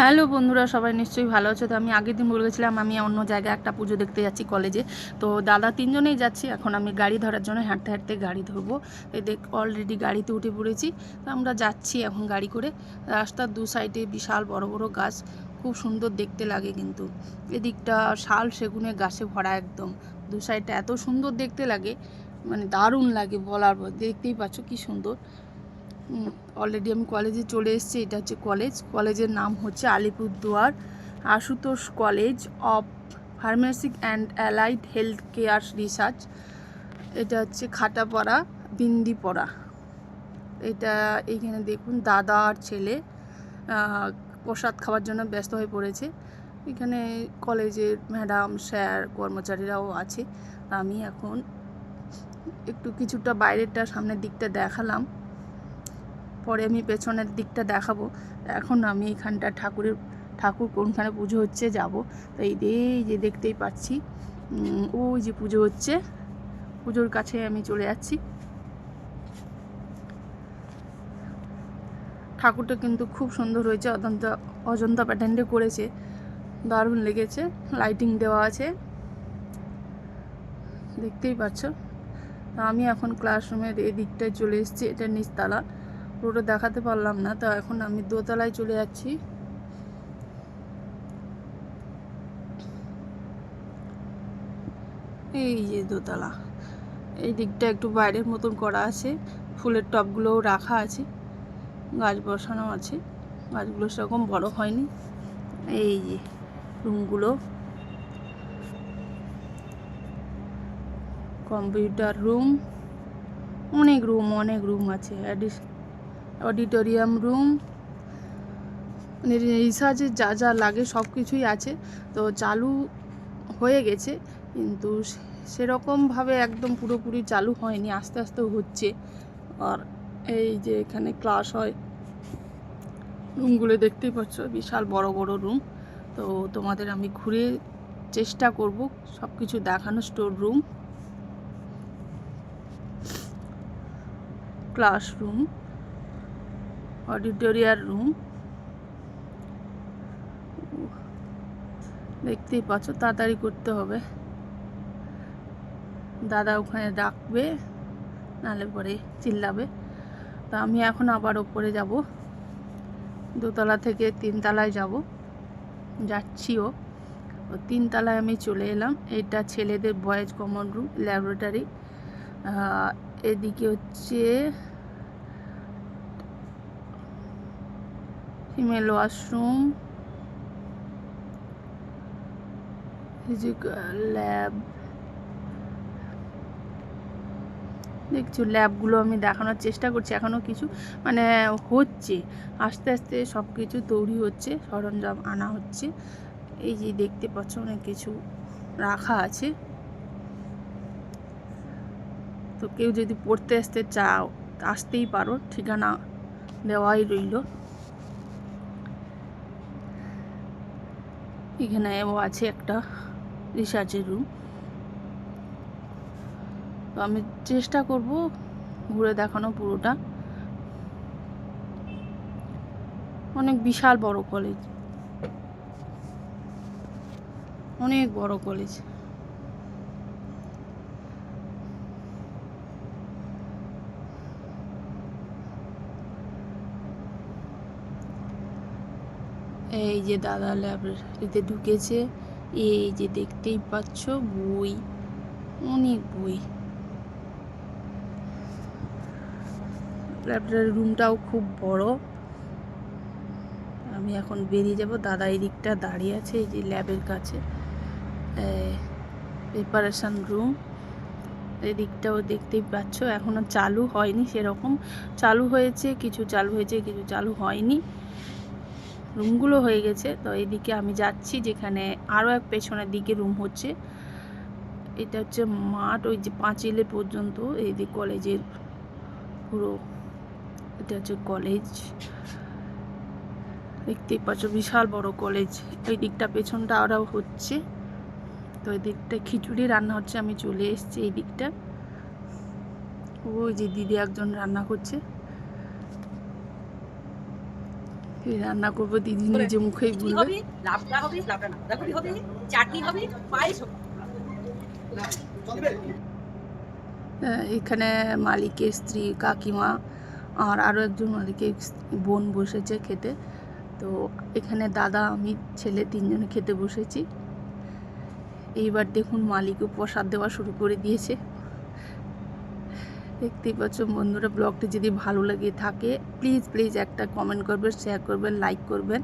Hello বন্ধুরা, সবাই নিশ্চয়ই ভালো আছো? তো আমি আগের দিন বলেছিলাম আমি অন্য জায়গায় একটা পুজো দেখতে যাচ্ছি কলেজে। তো দাদা তিনজনেই যাচ্ছি, এখন আমি গাড়ি ধরার জন্য হাঁটতে হাঁটতে গাড়ি ধরবো। এই দেখ অলরেডি গাড়িতে উঠে পড়েছি। তো আমরা যাচ্ছি এখন গাড়ি করে। রাস্তার দু সাইডে বিশাল বড় বড় গাছ, খুব সুন্দর দেখতে লাগে কিন্তু। এদিকটা শাল সেগুনে গাছে ভরা একদম। দু সাইডটা এত সুন্দর দেখতে লাগে মানে দারুণ লাগে বলার দেখতেই পাচ্ছ কি সুন্দর। অলরেডি আমি কলেজে চলে এসেছি, এটা হচ্ছে কলেজ কলেজের নাম হচ্ছে Alipurduar Ashutosh college of pharmacy and allied health care research এটা হচ্ছে খাটাপাড়া, বিন্দিপড়া। এটা এইখানে দেখুন, দাদা আর ছেলে প্রসাদ খাওয়ার জন্য ব্যস্ত হয়ে পড়েছে। এখানে কলেজের ম্যাডাম স্যার কর্মচারীরাও আছে। আমি এখন একটু কিছুটা বাইরেরটা সামনের দিকটা দেখালাম। পরে আমি পেছনের দিকটা দেখাবো। এখন আমি এখানটা ঠাকুরের, ঠাকুর কোনখানে পুজো হচ্ছে যাব। তো এই যে দেখতেই পাচ্ছি। ওই যে পুজো হচ্ছে। পুজোর কাছে আমি চলে যাচ্ছি। ঠাকুরটা কিন্তু খুব সুন্দর হয়েছে। অজন্তা অজন্তা প্যাটার্নটা করেছে। দারুণ লেগেছে। লাইটিং দেওয়া আছে। দেখতেই পাচ্ছ। আমি এখন ক্লাসরুমের এই দিকটায় চলে এসেছি। এটা নিচতলা। পুরোটা দেখাতে পারলাম না, তো এখন আমি দোতলায় চলে যাচ্ছি। এই যে দোতলা, এই দিকটা একটু বাইরের মতন করা আছে, ফুলের টবগুলোও রাখা আছে, গাছ বসানো আছে, গাছগুলো সেরকম বড় হয়নি। এই যে রুমগুলো, কম্পিউটার রুম, অনেক রুম অনেক রুম আছে অডিটোরিয়াম রুম। মানে রিসার্চের যা যা লাগে সব কিছুই আছে। তো চালু হয়ে গেছে, কিন্তু সেরকমভাবে একদম পুরোপুরি চালু হয়নি, আস্তে আস্তে হচ্ছে। আর এই যে এখানে ক্লাস হয়, রুমগুলো দেখতেই পাচ্ছ, বিশাল বড় বড় রুম। তো তোমাদের আমি ঘুরে চেষ্টা করব সব কিছু দেখানো store room classroom auditorium room. দেখতেই পাচ্ছ, তাড়াতাড়ি করতে হবে। দাদা ওখানে ডাকবে, নাহলে পরে চিল্লাবে। তা আমি এখন আবার ওপরে যাব। দোতলা থেকে তিনতলায় যাব। যাচ্ছিও। তিনতলায় আমি চলে এলাম। এটা ছেলেদের বয়েজ কমন রুম, ল্যাবরেটরি। এদিকে হচ্ছে ফিমেল ওয়াশরুম ফিজিক্যাল ল্যাব দেখছ ল্যাবগুলো আমি দেখানোর চেষ্টা করছি এখনও কিছু মানে হচ্ছে। আস্তে আস্তে সব কিছু তৈরি হচ্ছে, সরঞ্জাম আনা হচ্ছে। এই যে দেখতে পাচ্ছ, অনেক কিছু রাখা আছে। তো কেউ যদি পড়তে আসতে চাও, আসতেই পারো, ঠিকানা দেওয়াই রইল। এখানেও আছে একটা রিসার্চের রুম তো আমি চেষ্টা করব ঘুরে দেখানো পুরোটা। অনেক বিশাল বড় কলেজ অনেক বড় কলেজ এই যে দাদা লাইব্রেরিতে ঢুকেছে, এই যে দেখতেই পাচ্ছ বই, অনেক বই। লাইব্রেরি রুমটাও খুব বড়। আমি এখন বেরিয়ে যাব, দাদা এই দিকটা দাঁড়িয়ে আছে, এই যে ল্যাবের কাছে। প্রিপারেশন রুম এই দিকটাও দেখতেই পাচ্ছ এখনও চালু হয়নি সেরকম। চালু হয়েছে, কিছু চালু হয়েছে, কিছু চালু হয়নি। রুমগুলো হয়ে গেছে। তো এদিকে আমি যাচ্ছি যেখানে আরও এক পেছনের দিকে রুম হচ্ছে। এটা হচ্ছে মাঠ, ওই যে পাঁচিলে পর্যন্ত, এই যে কলেজের পুরো, এটা হচ্ছে কলেজ। দেখতেই পাচ্ছ, বিশাল বড় কলেজ। এই দিকটা পেছনটা আরও হচ্ছে। তো এই দিকটা খিচুড়ি রান্না হচ্ছে, আমি চলে এসেছি এই দিকটা। ওই যে দিদি একজন রান্না করছে। রান্না করব দিদি নিজে মুখেই বলবে। হবে? লাবড়া হবে লাবড়া না। লাবড়ি হবে? চাটনি হবে পায়েস হবে। এখানে মালিকের স্ত্রী কাকিমা আর আরও একজন মালিকের বোন বসেছে খেতে। তো এখানে দাদা আমি ছেলে তিনজনে খেতে বসেছি। এইবার দেখুন মালিকও প্রসাদ দেওয়া শুরু করে দিয়েছে। দেখতেই পাচ্ছ বন্ধুরা, ব্লগটি যদি ভালো লাগে থাকে প্লিজ প্লিজ একটা কমেন্ট করবেন শেয়ার করবেন লাইক করবেন।